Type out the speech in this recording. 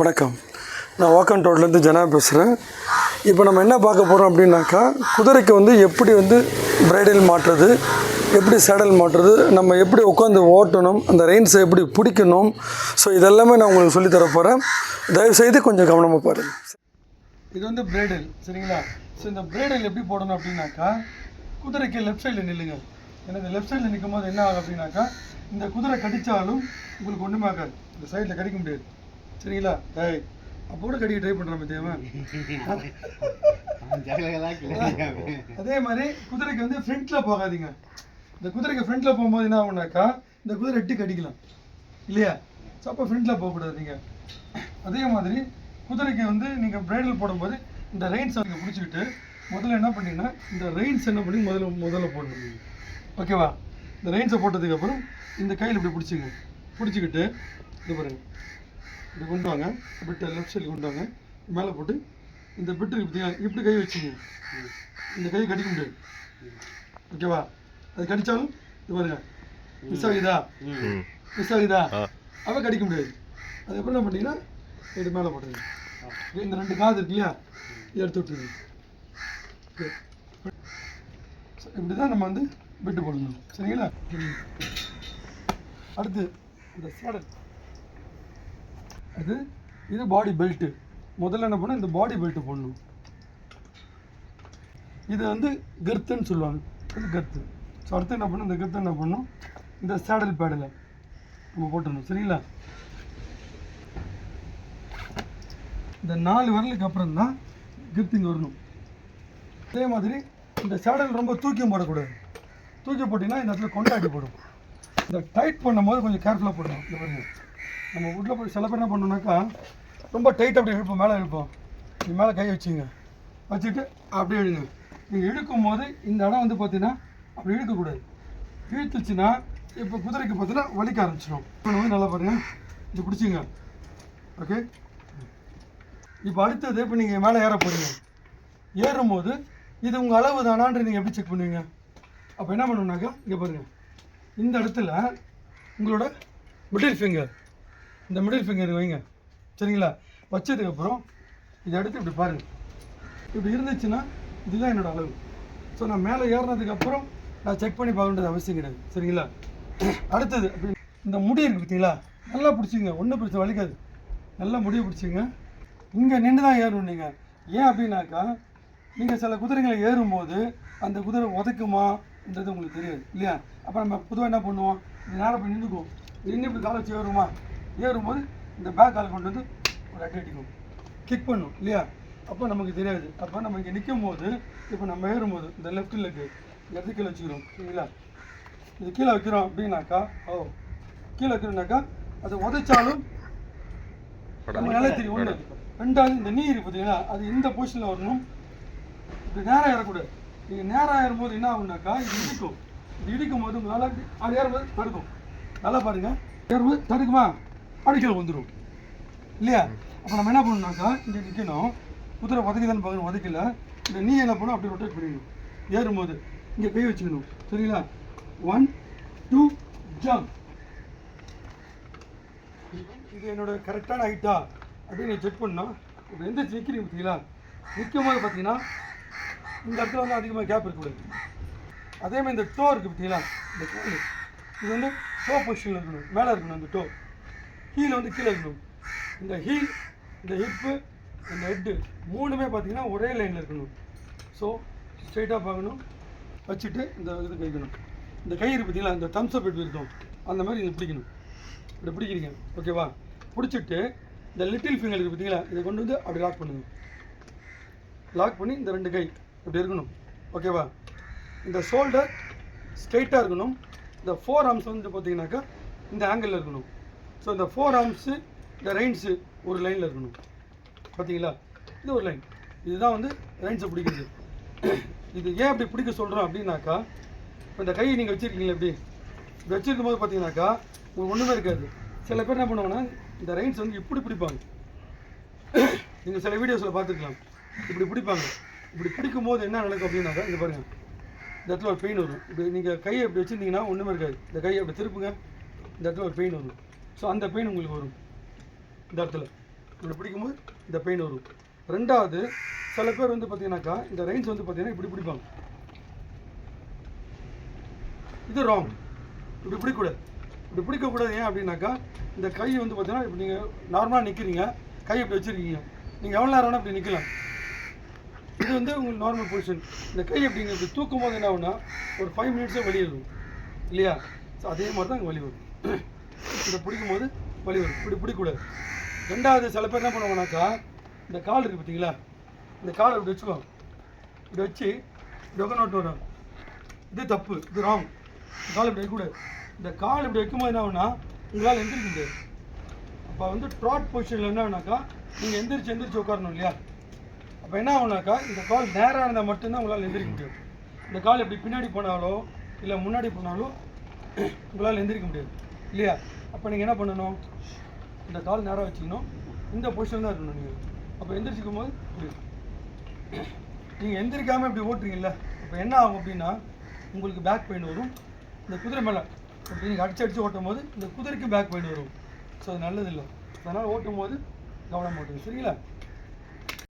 வணக்கம். நான் வாக்கன் ரோட்லேருந்து ஜனா பேசுகிறேன். இப்போ நம்ம என்ன பார்க்க போகிறோம் அப்படின்னாக்கா குதிரைக்கு வந்து எப்படி வந்து பிரைடல் மாட்டுறது எப்படி சேடல் மாட்டுறது நம்ம எப்படி உட்காந்து ஓட்டணும் அந்த ரெயின்ஸை எப்படி பிடிக்கணும். ஸோ இதெல்லாமே நான் உங்களுக்கு சொல்லித்தர போகிறேன். தயவுசெய்து கொஞ்சம் கவனமாக பாருங்கள் இது வந்து பிரைடல் சரிங்களா? ஸோ இந்த பிரைடல் எப்படி போடணும் அப்படின்னாக்கா குதிரைக்கு லெஃப்ட் சைடில் நில்லுங்க. ஏன்னா இந்த லெஃப்ட் சைடில் நிற்கும் போது என்ன ஆகும் அப்படின்னாக்கா இந்த குதிரை கடித்தாலும் உங்களுக்கு ஒன்றுமே ஆகாது. இந்த சைடில் கடிக்க முடியாது. சரிங்களா? டேய் அப்போ கூட கடிக்க ட்ரை பண்ணுறான் தேவன் அதே மாதிரி குதிரைக்கு வந்து ஃப்ரண்ட்டில் போகாதீங்க. இந்த குதிரைக்கு ஃப்ரண்ட்டில் போகும்போது என்ன ஆகும்னாக்கா இந்த குதிரை எட்டு கடிக்கலாம். இல்லையா? ஸோ அப்போ ஃப்ரண்ட்டில் போகக்கூடாது நீங்கள் அதே மாதிரி குதிரைக்கு வந்து நீங்கள் பிரைடல் போடும்போது இந்த ரெயின்ஸ் அவங்க பிடிச்சிக்கிட்டு முதல்ல என்ன பண்ணீங்கன்னா இந்த ரெயின்ஸ் என்ன பண்ணி முதல்ல முதல்ல போடணும். ஓகேவா இந்த ரெயின்ஸை போட்டதுக்கப்புறம் இந்த கையில் இப்படி பிடிச்சிங்க. பிடிச்சிக்கிட்டு இது பாருங்க. இப்படி கொண்டு வாங்க. பிட்டு லெஃப்ட் சைடு கொண்டு வாங்க. மேலே போட்டு இந்த பிட்டு இப்படி இப்படி கை வச்சுங்க. இந்த கை கடிக்க முடியாது. ஓகேவா அது கடிச்சாலும் இது பாருங்க. மிஸ் ஆகுதா? மிஸ் ஆகுதா? அவ கடிக்க முடியாது. அது எப்படி என்ன பண்ணீங்கன்னா இது மேலே போட்டுருங்க. இந்த ரெண்டு காது இருக்கு இல்லையா எடுத்து விட்டுருங்க. இப்படி தான் நம்ம வந்து பிட்டு போடணும். சரிங்களா? அடுத்து இந்த சேடல். அது இது பாடி பெல்ட்டு முதல்ல என்ன பண்ணணும்? இந்த பாடி பெல்ட்டு போடணும். இது வந்து கர்த்துன்னு சொல்லுவாங்க. இது கர்த்து ஸோ அடுத்து என்ன பண்ணணும்? இந்த கர்த்து என்ன பண்ணணும்? இந்த சேடல் பேடில் நம்ம போட்டுடணும். சரிங்களா? இந்த நாலு வரலுக்கு அப்புறம் தான் கிர்த்திங் வரணும். அதே மாதிரி இந்த சேடல் ரொம்ப தூக்கியும் போடக்கூடாது. தூக்கி போட்டிங்கன்னா இந்த இடத்துல கொண்டாடி போடும். இந்த டைட் பண்ணும்போது கொஞ்சம் கேர்ஃபுல்லாக போடணும் இந்த பாருங்க. நம்ம வீட்டில் போய் சில பேர் என்ன பண்ணோம்னாக்கா ரொம்ப டைட் அப்படி இழுப்போம் மேலே இழுப்போம். இது மேலே கை வச்சுங்க வச்சுட்டு அப்படியே இழுங்க. நீங்கள் இழுக்கும் போது இந்த இடம் வந்து பார்த்தீங்கன்னா அப்படி இழுக்கக்கூடாது. இழுத்துச்சுன்னா இப்போ குதிரைக்கு பார்த்தீங்கன்னா வலிக்க ஆரம்பிச்சிடும். இப்போ வந்து நல்லா பாருங்கள் இது பிடிச்சிங்க ஓகே இப்போ அடுத்தது இப்போ நீங்கள் மேலே ஏற போகிறீங்க ஏறும்போது இது உங்கள் அளவு தானான்னு நீங்கள் எப்படி செக் பண்ணுவீங்க? அப்போ என்ன பண்ணணும்னாக்கா இங்கே பாருங்கள் இந்த இடத்துல உங்களோட மிடில் ஃபிங்கர் இந்த மிடில் ஃபிங்கர் வைங்க. சரிங்களா? வச்சதுக்கப்புறம் இதை எடுத்து இப்படி பாருங்கள் இப்படி இருந்துச்சுன்னா இதுதான் என்னோடய அளவு. ஸோ நான் மேலே ஏறினதுக்கப்புறம் நான் செக் பண்ணி பார்க்க வேண்டியது அவசியம் கிடையாது. சரிங்களா? அடுத்தது அப்படி இந்த முடி இருக்குது பார்த்தீங்களா? நல்லா பிடிச்சிங்க ஒன்றும் பிரச்சனை வலிக்காது. நல்லா முடியை பிடிச்சிங்க இங்கே நின்று தான் ஏறணும் நீங்கள் ஏன் அப்படின்னாக்கா நீங்கள் சில குதிரைகளை ஏறும்போது அந்த குதிரை உதைக்குமான்றது உங்களுக்கு தெரியாது இல்லையா? அப்போ நம்ம பொதுவாக என்ன பண்ணுவோம்? இந்த நேரம் போய் நின்றுக்குவோம் நின்று இப்படி காலை வச்சு ஏறுமா ஏறும்போது இந்த பேக் கால் கொண்டு வந்து ஒரு அடி அடிக்கும். கிக் பண்ணும் இல்லையா? அப்போ நமக்கு தெரியாது. அப்போ நம்ம இங்கே நிற்கும் போது இப்போ நம்ம ஏறும்போது இந்த லெஃப்ட் லெக்கு இடத்து கீழே வச்சுக்கிறோம் சரிங்களா? இது கீழே வைக்கிறோம் அப்படின்னாக்கா ஓ கீழே வைக்கிறோம்னாக்கா அது உதைச்சாலும் நம்ம நல்லா தெரியும் ஒன்று ரெண்டாவது இந்த நீர் பார்த்தீங்கன்னா அது இந்த பொசிஷனில் வரணும். இப்படி நேராக ஏறக்கூடாது. நீங்கள் நேரம் ஏறும்போது என்ன ஆகுனாக்கா இது இடிக்கும். இது இடிக்கும் போது உங்களால் அது ஏறும்போது தடுக்கும். நல்லா பாருங்க. ஏறும்போது தடுக்குமா? அடிக்கல வந்துடும் இல்லையா? அப்போ நம்ம என்ன பண்ணணும்னாக்கா இங்கே நிற்கணும் குதிரை உதைக்குதான்னு பார்க்கணும் உதைக்கல இந்த நீ என்ன பண்ணணும் அப்படி ரொட்டேட் பண்ணிடணும் ஏறும்போது இங்கே கை வச்சுக்கணும். சரிங்களா? ஒன் டூ ஜம்ப் இது என்னோட கரெக்டான ஹைட்டா அப்படின்னு செக் பண்ணோம் இப்போ எந்த நிற்கிறீங்க பார்த்தீங்களா நிற்கும் போது பார்த்தீங்கன்னா இந்த இடத்துல வந்து அதிகமாக கேப் இருக்கக்கூடாது. அதே மாதிரி இந்த டோ இருக்குது பார்த்தீங்களா இந்த கால் இது வந்து டோ பொசிஷனில் இருக்கணும். மேலே இருக்கணும் இந்த டோ ஹீல் வந்து கீழே இருக்கணும். இந்த ஹீல் இந்த ஹிப்பு இந்த ஹெட்டு மூணுமே பார்த்தீங்கன்னா ஒரே லைனில் இருக்கணும். ஸோ ஸ்ட்ரைட்டாக பார்க்கணும். வச்சுட்டு இந்த இது கைக்கணும் இந்த கயிறு பார்த்தீங்களா இந்த தம்ஸ் அப் எப்படி இருக்கும் அந்த மாதிரி இதை பிடிக்கணும். இப்படி பிடிக்கிறீங்க. ஓகேவா பிடிச்சிட்டு இந்த லிட்டில் ஃபிங்கர் இருக்குது பார்த்தீங்களா இதை கொண்டு வந்து அப்படி லாக் பண்ணுங்க. லாக் பண்ணி இந்த ரெண்டு கை. இப்படி இருக்கணும். ஓகேவா இந்த ஷோல்டர் ஸ்ட்ரெயிட்டாக இருக்கணும். இந்த ஃபோர் ஆர்ம்ஸ் வந்து பார்த்தீங்கன்னாக்கா இந்த ஆங்கிளில் இருக்கணும். ஸோ இந்த ஃபோர் ஆர்ம்ஸு இந்த ரெயின்ஸு ஒரு லைனில் இருக்கணும். பார்த்தீங்களா இது ஒரு லைன் இதுதான் வந்து ரெயின்ஸை பிடிக்கிறது. இது ஏன் அப்படி பிடிக்க சொல்கிறோம் அப்படின்னாக்கா இப்போ இந்த கையை நீங்கள் வச்சுருக்கீங்களா இப்படி இப்படி வச்சுருக்கும் போது பார்த்தீங்கன்னாக்கா உங்களுக்கு ஒன்றுமே இருக்காது. சில பேர் என்ன பண்ணுவாங்கன்னா இந்த ரெயின்ஸ் வந்து இப்படி பிடிப்பாங்க. நீங்கள் சில வீடியோஸில் பார்த்துக்கலாம் இப்படி பிடிப்பாங்க. இப்படி பிடிக்கும் போது என்ன நடக்கும் அப்படின்னாக்கா இது பாருங்கள் இந்த இடத்துல ஒரு பெயின் வரும். இப்படி நீங்கள் கையை இப்படி வச்சுருந்தீங்கன்னா ஒன்றுமே இருக்காது. இந்த கையை அப்படி திருப்புங்க இந்த இடத்துல ஒரு பெயின் வரும். ஸோ அந்த பெயின் உங்களுக்கு வரும். இந்த இடத்துல. இப்படி பிடிக்கும்போது இந்த பெயின் வரும். ரெண்டாவது சில பேர் வந்து பார்த்தீங்கன்னாக்கா இந்த ரைன்ஸ் வந்து பார்த்தீங்கன்னா இப்படி பிடிப்பாங்க. இது ராங் இப்படி பிடிக்கக்கூடாது. இப்படி பிடிக்கக்கூடாது ஏன் அப்படின்னாக்கா இந்த கை வந்து பார்த்தீங்கன்னா இப்படி நீங்கள் நார்மலாக நிற்கிறீங்க கை இப்படி வச்சுருக்கீங்க. நீங்கள் எவ்வளோ நேரம் வேணால் இப்படி நிற்கலாம் இது வந்து உங்களுக்கு நார்மல் பொசிஷன் இந்த கை எப்படிங்க இப்படி தூக்கும் போது என்ன ஆகுனா ஒரு ஃபைவ் மினிட்ஸே வலி வரும் இல்லையா? ஸோ அதே மாதிரி தான் வலி வரும் இதை பிடிக்கும் போது வலி வரும் இப்படி பிடிக்கக்கூடாது. ரெண்டாவது சில பேர் என்ன பண்ணுவாங்கனாக்கா இந்த கால் இருக்குது பார்த்தீங்களா இந்த காலை இப்படி வச்சுக்குவாங்க இப்படி வச்சு இப்படி உட்காந்து வரும் இது தப்பு. இது ராங் கால் இப்படி வைக்கக்கூடாது. இந்த கால் இப்படி வைக்கும்போது என்ன ஆகுனா உங்களால் எந்திரிக்க முடியாது. அப்போ வந்து ட்ராட் பொசிஷனில் என்ன ஆகுனாக்கா நீங்கள் எந்திரிச்சு எந்திரிச்சு உட்காரணும் இல்லையா? அப்போ என்ன ஆகுனாக்கா இந்த கால் நேராக இருந்தால் மட்டும்தான் உங்களால் எந்திரிக்க முடியும். இந்த கால் இப்படி பின்னாடி போனாலோ இல்லை முன்னாடி போனாலோ உங்களால் எந்திரிக்க முடியாது. இல்லையா? அப்போ நீங்கள் என்ன பண்ணணும்? இந்த கால் நேராக வச்சுக்கணும். இந்த பொசிஷன் தான் இருக்கணும் நீங்கள் அப்போ எந்திரிச்சிக்கும் போது நீங்கள் எந்திரிக்காமல் இப்படி ஓட்டுறீங்கல்ல அப்போ என்ன ஆகும் அப்படின்னா உங்களுக்கு பேக் பெயின் வரும். இந்த குதிரை மேலே அப்படி நீங்கள் அடிச்சு அடித்து ஓட்டும் போது இந்த குதிரைக்கு பேக் பெயின் வரும். ஸோ அது நல்லதில்லை. அதனால் ஓட்டும் போது கவனம் ஓட்டுங்க. சரிங்களா?